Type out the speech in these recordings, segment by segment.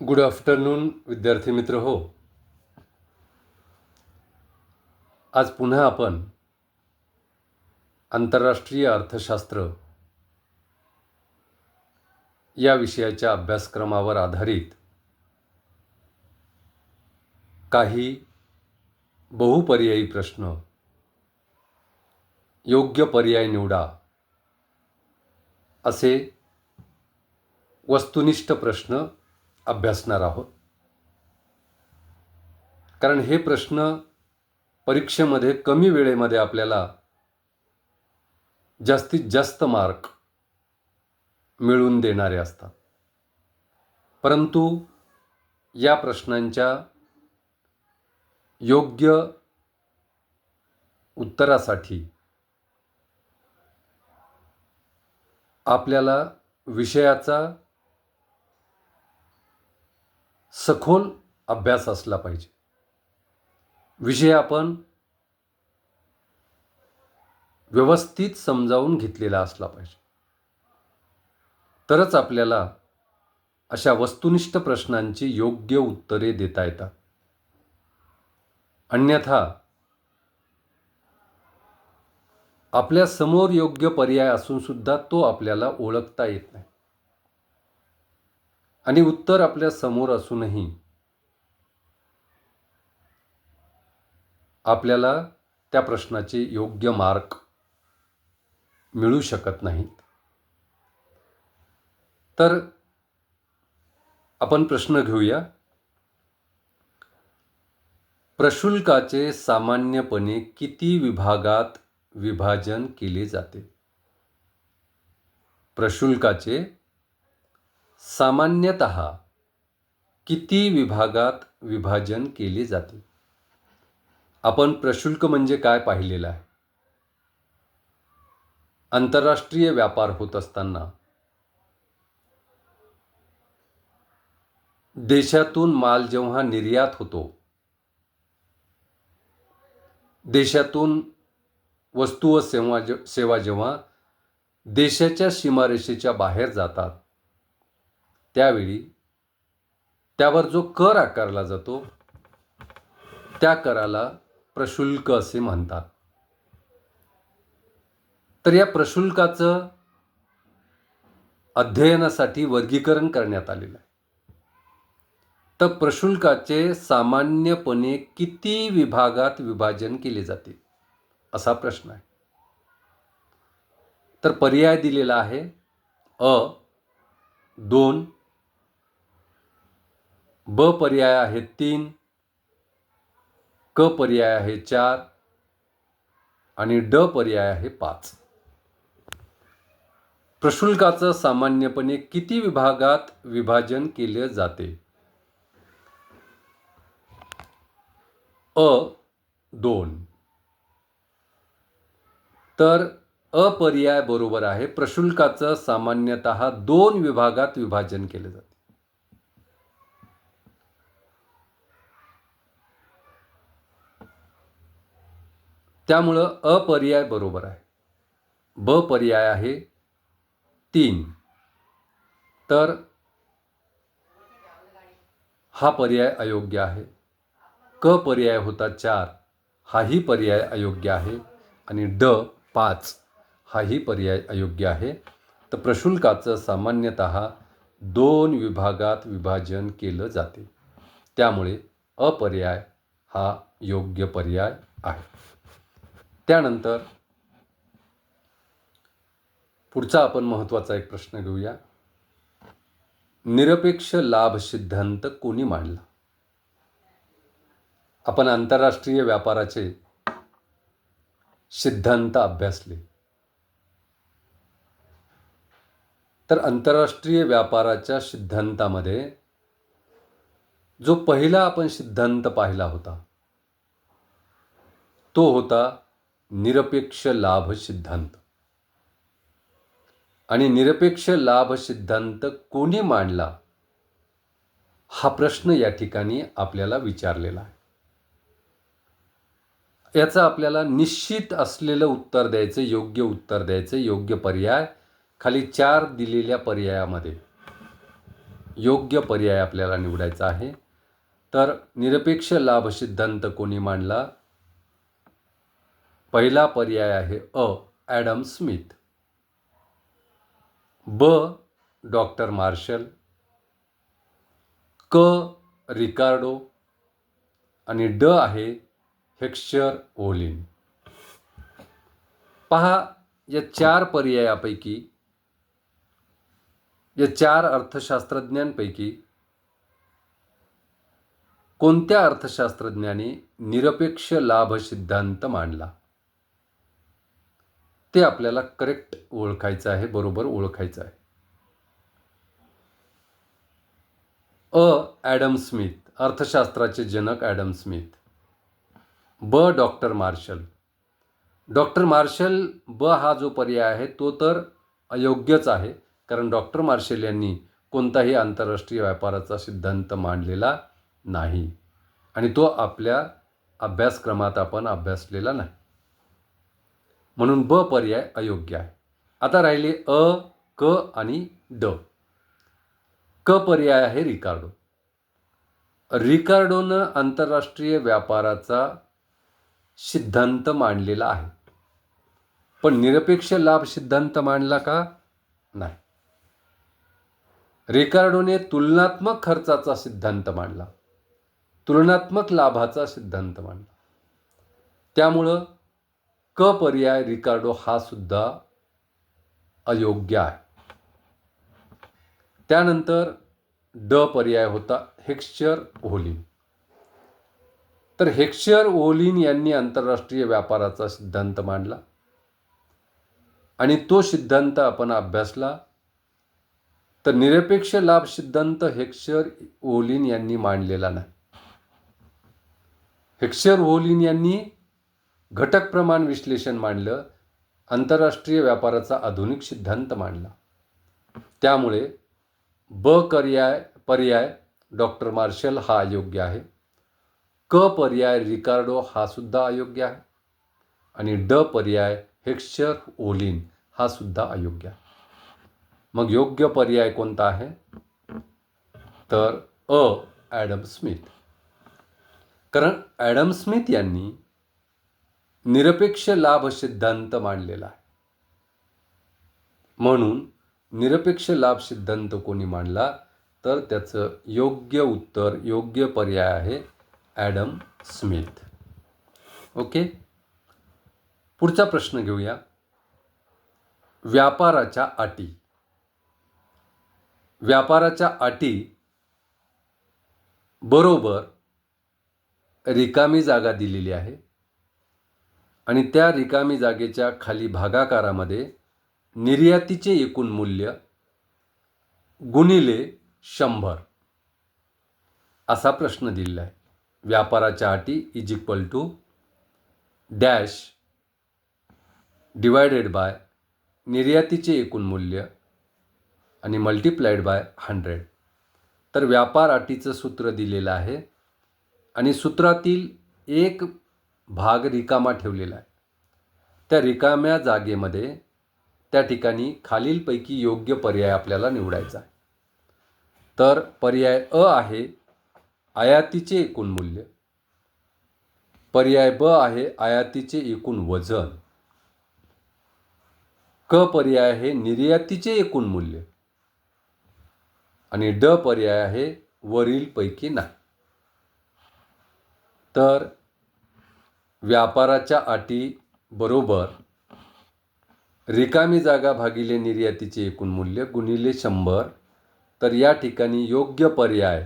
Good afternoon विद्यार्थी मित्र हो. आज पुन्हा आपण आंतरराष्ट्रीय अर्थशास्त्र या विषयाच्या अभ्यासक्रमावर आधारित काही बहुपर्यायी प्रश्न योग्य पर्याय निवडा असे वस्तुनिष्ठ प्रश्न अभ्यासणार आहोत. कारण हे प्रश्न परीक्षेमध्ये कमी वेळेमध्ये आपल्याला जास्तीत जास्त मार्क मिळवून देणारे असतात. परंतु या प्रश्नांच्या योग्य उत्तरासाठी आपल्याला विषयाचा सखोल अभ्यास असला पाहिजे. विषय आपण व्यवस्थित समजावून घेतलेला असला पाहिजे. तरच आपल्याला अशा वस्तुनिष्ठ प्रश्नांची योग्य उत्तरे देता येतात. अन्यथा आपल्यासमोर योग्य पर्याय असून सुद्धा तो आपल्याला ओळखता येत नाही. आणि उत्तर आपल्यासमोर असूनही आपल्याला त्या प्रश्नाचे योग्य मार्क मिळू शकत नाहीत. तर आपण प्रश्न घेऊया. प्रशुल्काचे सामान्यपणे किती विभागात विभाजन केले जाते? प्रशुल्काचे सामान्यतः किती विभागात विभाजन केले जाते? आपण प्रशुल्क म्हणजे काय पाहिलेलं आहे? आंतरराष्ट्रीय व्यापार होत असताना देशातून माल जेव्हा निर्यात होतो देशातून वस्तू व सेवा सेवा जेव्हा देशाच्या सीमारेषेच्या बाहेर जातात त्यावेळी त्यावर जो कर आकारला जातो त्या कराला प्रशुल्क असे म्हणतात. तर या प्रशुल्काचं अध्ययनासाठी वर्गीकरण करण्यात आलेलं आहे. तर प्रशुल्काचे सामान्यपणे किती विभागात विभाजन केले जाते असा प्रश्न आहे. तर पर्याय दिलेला आहे अ दोन ब पर्याय आहेत तीन क पर्याय आहे चार आणि ड पर्याय आहे पाच. प्रशुल्काचं सामान्यपणे किती विभागात विभाजन केले जाते? अ दोन. तर अपर्याय बरोबर आहे. प्रशुल्काचं सामान्यतः दोन विभागात विभाजन केले जाते. त्यामुळं अपर्याय बरोबर आहे. ब पर्याय आहे तीन. तर हा पर्याय अयोग्य आहे. क पर्याय होता चार. हाही पर्याय अयोग्य आहे. आणि ड पाच. हाही पर्याय अयोग्य आहे. तर प्रशुल्काचं सामान्यतः दोन विभागात विभाजन केलं जाते. त्यामुळे अपर्याय हा योग्य पर्याय आहे. त्यानंतर पुढचा आपण महत्त्वाचा एक प्रश्न घेऊया. निरपेक्ष लाभ सिद्धांत कोणी मांडला? आपण आंतरराष्ट्रीय व्यापाराचे सिद्धांत अभ्यासले. तर आंतरराष्ट्रीय व्यापाराच्या सिद्धांतामध्ये जो पहिला आपण सिद्धांत पाहिला होता तो होता निरपेक्ष लाभ सिद्धांत. आणि निरपेक्ष लाभ सिद्धांत कोणी मांडला? हा प्रश्न या ठिकाणी आपल्याला विचारलेला आहे. याचं आपल्याला निश्चित असलेलं उत्तर द्यायचं योग्य उत्तर द्यायचं योग्य पर्याय खाली चार दिलेल्या पर्यायामध्ये. योग्य पर्याय आपल्याला निवडायचा आहे. तर निरपेक्ष लाभ सिद्धांत कोणी मांडला? पहिला पर्याय आहे अ ॲडम स्मिथ. ब डॉक्टर मार्शल. क रिकार्डो. आणि ड आहे हेक्शर ओलिन. पहा या चार पर्यायापैकी या चार अर्थशास्त्रज्ञांपैकी कोणत्या अर्थशास्त्रज्ञाने निरपेक्ष लाभ सिद्धांत मांडला? ते आपल्याला करेक्ट ओळखायचं आहे बरोबर ओळखायचं आहे. अ. ॲडम स्मिथ अर्थशास्त्राचे जनक ॲडम स्मिथ. ब. Doctor Marshall. डॉक्टर मार्शल ब हा जो पर्याय आहे तो तर अयोग्यच आहे कारण डॉक्टर मार्शल यांनी कोणताही आंतरराष्ट्रीय व्यापाराचा सिद्धांत मांडलेला नाही. आणि तो आपल्या अभ्यासक्रमात आपण अभ्यासलेला नाही. म्हणून ब पर्याय अयोग्य आहे. आता राहिले अ क आणि ड. क पर्याय आहे रिकार्डो. रिकार्डोनं आंतरराष्ट्रीय व्यापाराचा सिद्धांत मांडलेला आहे. पण निरपेक्ष लाभ सिद्धांत मांडला का? नाही. रिकार्डोने तुलनात्मक खर्चाचा सिद्धांत मांडला. तुलनात्मक लाभाचा सिद्धांत मांडला. त्यामुळं क पर्याय रिकार्डो हा सुद्धा अयोग्य आहे. त्यानंतर ड पर्याय होता हेक्स्चर ओलिन तर हेक्स्चर ओलिन यांनी आंतरराष्ट्रीय व्यापाराचा सिद्धांत मांडला आणि तो सिद्धांत आपण अभ्यासला. तर निरपेक्ष लाभ सिद्धांत हेक्स्चर ओलिन यांनी मांडलेला नाही. हेक्स्चर ओलिन यांनी घटक प्रमाण विश्लेषण मांडलं आंतरराष्ट्रीय व्यापाराचा आधुनिक सिद्धांत मांडला. त्यामुळे ब पर्याय पर्याय डॉक्टर मार्शल हा अयोग्य आहे. क पर्याय रिकार्डो हा सुद्धा अयोग्य आहे. आणि ड पर्याय हेक्शर ओलिन हा सुद्धा अयोग्य आहे. मग योग्य पर्याय कोणता आहे? तर अ ॲडम स्मिथ. कारण ॲडम स्मिथ यांनी निरपेक्ष लाभ सिद्धांत मांडलेला आहे. म्हणून निरपेक्ष लाभ सिद्धांत कोणी मांडला तर त्याचं योग्य उत्तर योग्य पर्याय आहे ॲडम स्मिथ. ओके? पुढचा प्रश्न घेऊया. व्यापाराच्या अटी. व्यापाराच्या अटी बरोबर रिकामी जागा दिलेली आहे. आणि त्या रिकामी जागेच्या खाली भागाकारामध्ये निर्यातीचे एकूण मूल्य गुणिले शंभर. असा प्रश्न दिलेला आहे व्यापाराच्या अटी is equal to dash divided by निर्यातीचे एकूण मूल्य आणि मल्टिप्लाइड बाय हंड्रेड तर व्यापार अटीचं सूत्र दिलेलं आहे आणि सूत्रातील एक भाग रिकामा ठेवलेला आहे. त्या रिकाम्या जागेमध्ये त्या ठिकाणी खालीलपैकी योग्य पर्याय आपल्याला निवडायचा आहे. तर पर्याय अ आहे आयातीचे एकूण मूल्य. पर्याय ब आहे आयातीचे एकूण वजन. क पर्याय आहे निर्यातीचे एकूण मूल्य. आणि ड पर्याय आहे वरीलपैकी नाही. तर व्यापाराच्या अटी बरोबर रिकामी जागा भागिले निर्यातीचे एकूण मूल्य गुणिले शंभर तर या ठिकाणी योग्य पर्याय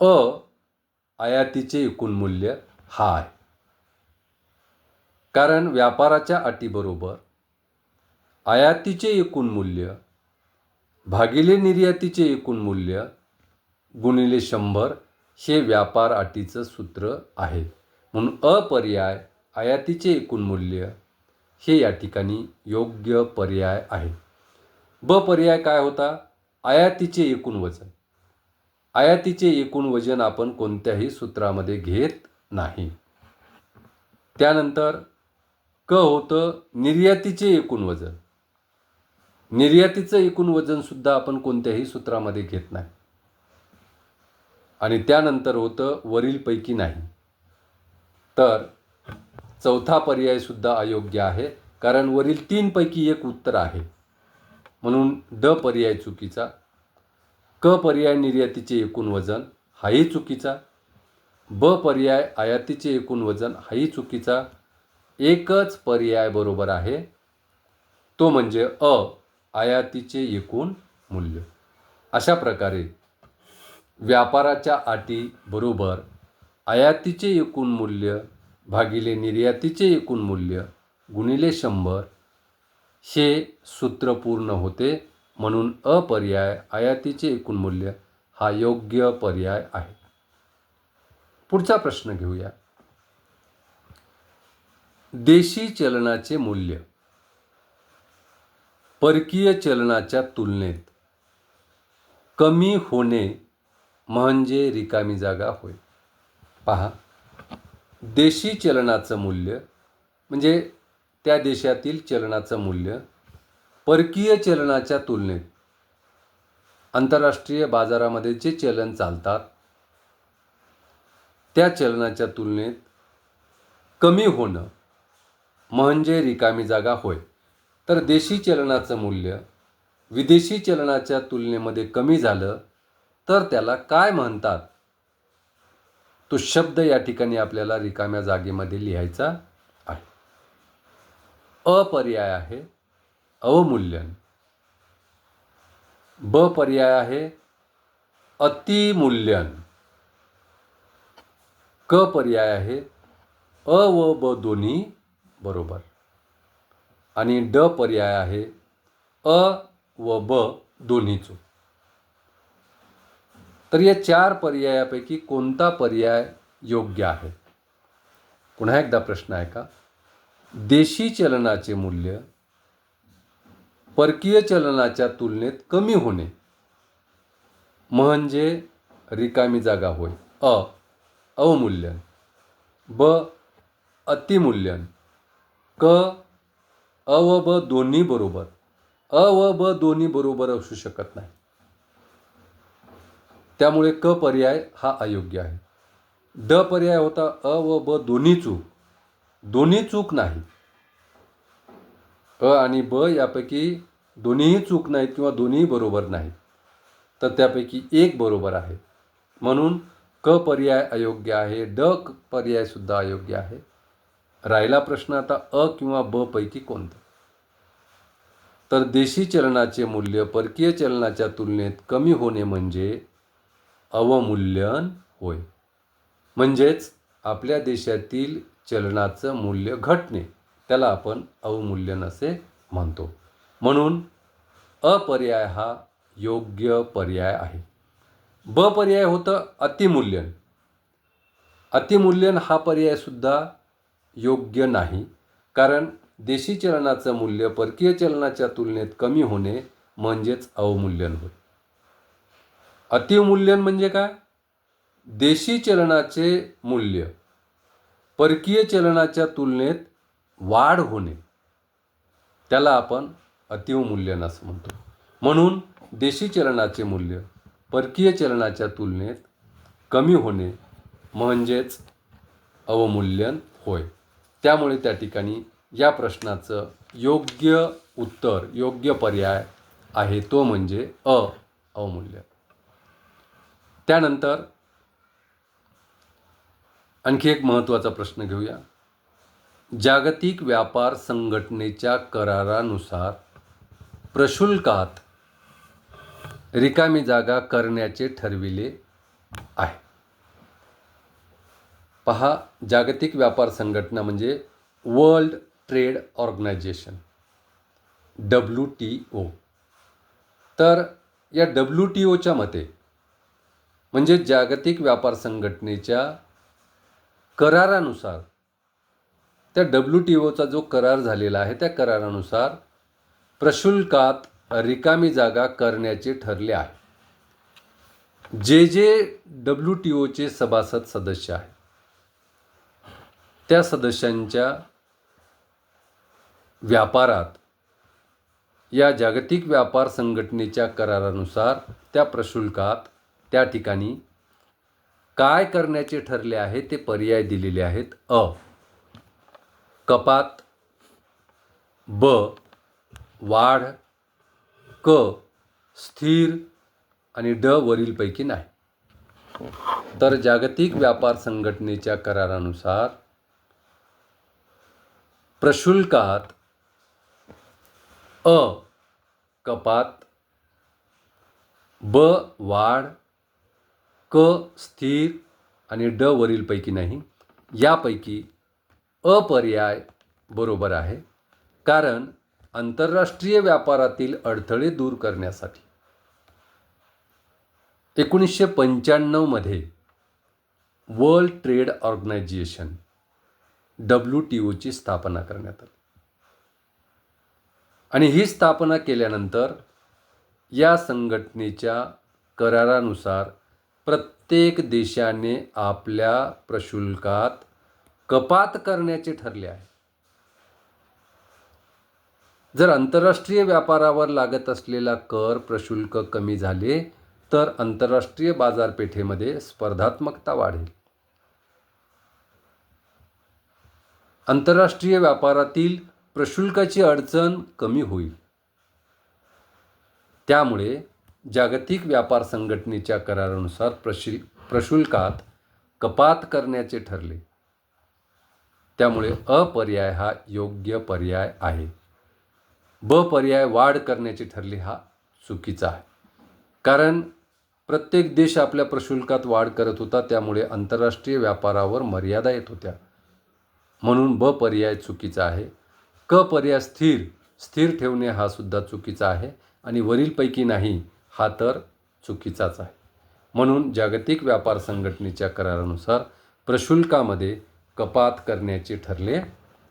अ आयातीचे एकूण मूल्य हा आहे कारण व्यापाराच्या अटीबरोबर आयातीचे एकूण मूल्य भागिले निर्यातीचे एकूण मूल्य गुणिले शंभर हे व्यापार अटीचं सूत्र आहे. म्हणून अपर्याय आयातीचे एकूण मूल्य हे या ठिकाणी योग्य पर्याय आहे. ब पर्याय काय होता? आयातीचे एकूण वजन. आयातीचे एकूण वजन आपण कोणत्याही सूत्रामध्ये घेत नाही. त्यानंतर क होतं निर्यातीचे एकूण वजन. निर्यातीचं एकूण वजनसुद्धा आपण कोणत्याही सूत्रामध्ये घेत नाही. आणि त्यानंतर होतं वरीलपैकी नाही. तर चौथा पर्यायसुद्धा अयोग्य आहे कारण वरील तीनपैकी एक उत्तर आहे. म्हणून ड पर्याय चुकीचा क पर्याय निर्यातीचे एकूण वजन हाही चुकीचा ब पर्याय आयातीचे एकूण वजन हाही चुकीचा एकच पर्याय बरोबर आहे तो म्हणजे अ आयातीचे एकूण मूल्य. अशा प्रकारे व्यापाराच्या अटी बरोबर आयातीचे एकूण मूल्य भागिले निर्यातीचे एकूण मूल्य गुणिले शंभर हे सूत्र पूर्ण होते म्हणून अपर्याय आयातीचे एकूण मूल्य हा योग्य पर्याय आहे. पुढचा प्रश्न घेऊया. देशी चलनाचे मूल्य परकीय चलनाच्या तुलनेत कमी होणे म्हणजे रिकामी जागा होय. पहा. देशी चलनाचं मूल्य म्हणजे त्या देशातील चलनाचं मूल्य परकीय चलनाच्या तुलनेत आंतरराष्ट्रीय बाजारामध्ये जे चलन चालतात त्या चलनाच्या तुलनेत कमी होणं म्हणजे रिकामी जागा होय. तर देशी चलनाचं मूल्य विदेशी चलनाच्या तुलनेमध्ये कमी झालं तर त्याला काय म्हणतात? तो शब्द या ठिकाणी आपल्याला रिकाम्या जागेमध्ये लिहायचा आहे. अपर्याय आहे अवमूल्यन. ब पर्याय आहे अतिमूल्यन. क पर्याय आहे अ व ब दोन्ही बरोबर. आणि ड पर्याय आहे अ व ब दोन्ही चूक तर या चार पर्यायापैकी कोणता पर्याय योग्य आहे? पुन्हा एकदा प्रश्न आहे का देशी चलनाचे मूल्य परकीय चलनाच्या तुलनेत कमी होणे म्हणजे रिकामी जागा होय. अ अवमूल्यन. ब अतिमूल्यन. क अ व ब दोन्ही बरोबर. अ व ब दोन्ही बरोबर असू शकत नाही. त्यामुळे क पर्याय हा अयोग्य आहे. ड पर्याय होता अ व ब दोन्ही चूक. दोन्ही चूक नाही. अ आणि ब यापैकी दोन्हीही चूक नाहीत किंवा दोन्हीही बरोबर नाहीत. तर त्यापैकी एक बरोबर आहे. म्हणून क पर्याय अयोग्य आहे ड पर्यायसुद्धा अयोग्य आहे. राहिला प्रश्न आता अ किंवा ब पैकी कोणतं? तर देशी चलनाचे मूल्य परकीय चलनाच्या तुलनेत कमी होणे म्हणजे अवमूल्यन होय. म्हणजेच आपल्या देशातील चलनाचं मूल्य घटणे त्याला आपण अवमूल्यन असे म्हणतो. म्हणून अपर्याय हा योग्य पर्याय आहे. ब पर्याय होतं अतिमूल्यन. अतिमूल्यन हा पर्यायसुद्धा योग्य नाही कारण देशी चलनाचं मूल्य परकीय चलनाच्या तुलनेत कमी होणे म्हणजेच अवमूल्यन होय. अतिमूल्यन म्हणजे काय? देशी चलनाचे मूल्य. परकीय चलनाच्या तुलनेत वाढ होणे. त्याला आपण अतिवमूल्यन असं म्हणतो. म्हणून देशी चलनाचे मूल्य परकीय चलनाच्या तुलनेत कमी होणे म्हणजेच अवमूल्यन होय. त्यामुळे त्या ठिकाणी या प्रश्नाचं योग्य उत्तर योग्य पर्याय आहे तो म्हणजे अ अवमूल्यन. त्यानंतर आणखी एक महत्त्वाचा प्रश्न घेऊया. जागतिक व्यापार संघटनेच्या करारानुसार प्रशुल्कात रिकामी जागा करण्याचे ठरविले आहे. पहा जागतिक व्यापार संघटना म्हणजे world trade organisation W T O. तर या डब्ल्यू टी ओच्या मते म्हणजे जागतिक व्यापार संघटनेच्या करारानुसार त्या डब्ल्यू टी ओचा जो करार झालेला आहे त्या करारानुसार प्रशुल्कात रिकामी जागा करण्याचे ठरले आहे. जे जे डब्ल्यू टी ओचे सभासद सदस्य आहेत त्या सदस्यांच्या व्यापारात या जागतिक व्यापार संघटनेच्या करारानुसार त्या प्रशुल्कात त्या ठिकाणी काय करण्याचे ठरले आहे ते पर्याय दिलेले आहेत. अ. कपात. ब. वाढ. क. स्थिर. आणि ड. वरीलपैकी नाही. तर जागतिक व्यापार संघटनेच्या करारानुसार प्रशुल्कात अ. कपात. ब. वाढ. क स्थिर आणि ड वरीलपैकी नाही. यापैकी अपर्याय बरोबर आहे. कारण आंतरराष्ट्रीय व्यापारातील अडथळे दूर करण्यासाठी. एकोणीसशे पंच्याण्णवमध्ये world trade organisation W T ओची स्थापना करण्यात आली. आणि ही स्थापना केल्यानंतर या संघटनेच्या करारानुसार प्रत्येक देशाने आपल्या प्रशुल्कात कपात करण्याचे ठरले आहे. जर आंतरराष्ट्रीय व्यापारावर लागत असलेला कर प्रशुल्क कमी झाले तर आंतरराष्ट्रीय बाजारपेठेमध्ये स्पर्धात्मकता वाढेल. आंतरराष्ट्रीय व्यापारातील प्रशुल्काची अडचण कमी होईल. त्यामुळे जागतिक व्यापार संघटनेच्या करारानुसार प्रशि प्रशुल्कात कपात करण्याचे ठरले. त्यामुळे अपर्याय हा योग्य पर्याय आहे. ब पर्याय वाढ करण्याचे ठरले हा चुकीचा आहे. कारण प्रत्येक देश आपल्या प्रशुल्कात वाढ करत होता त्यामुळे आंतरराष्ट्रीय व्यापारावर मर्यादा येत होत्या. म्हणून ब पर्याय चुकीचा आहे. क पर्याय स्थिर स्थिर ठेवणे हा सुद्धा चुकीचा आहे. आणि वरीलपैकी नाही हा तर चुकीचाच आहे. म्हणून जागतिक व्यापार संघटनेच्या करारानुसार प्रशुल्कामध्ये कपात करण्याचे ठरले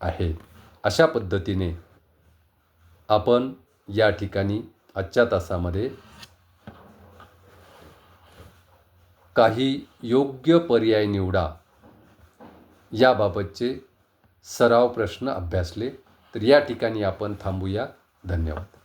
आहे. अशा पद्धतीने आपण या ठिकाणी आजच्या तासामध्ये काही योग्य पर्याय निवडा याबाबतचे सराव प्रश्न अभ्यासले. तर या ठिकाणी आपण थांबूया. धन्यवाद.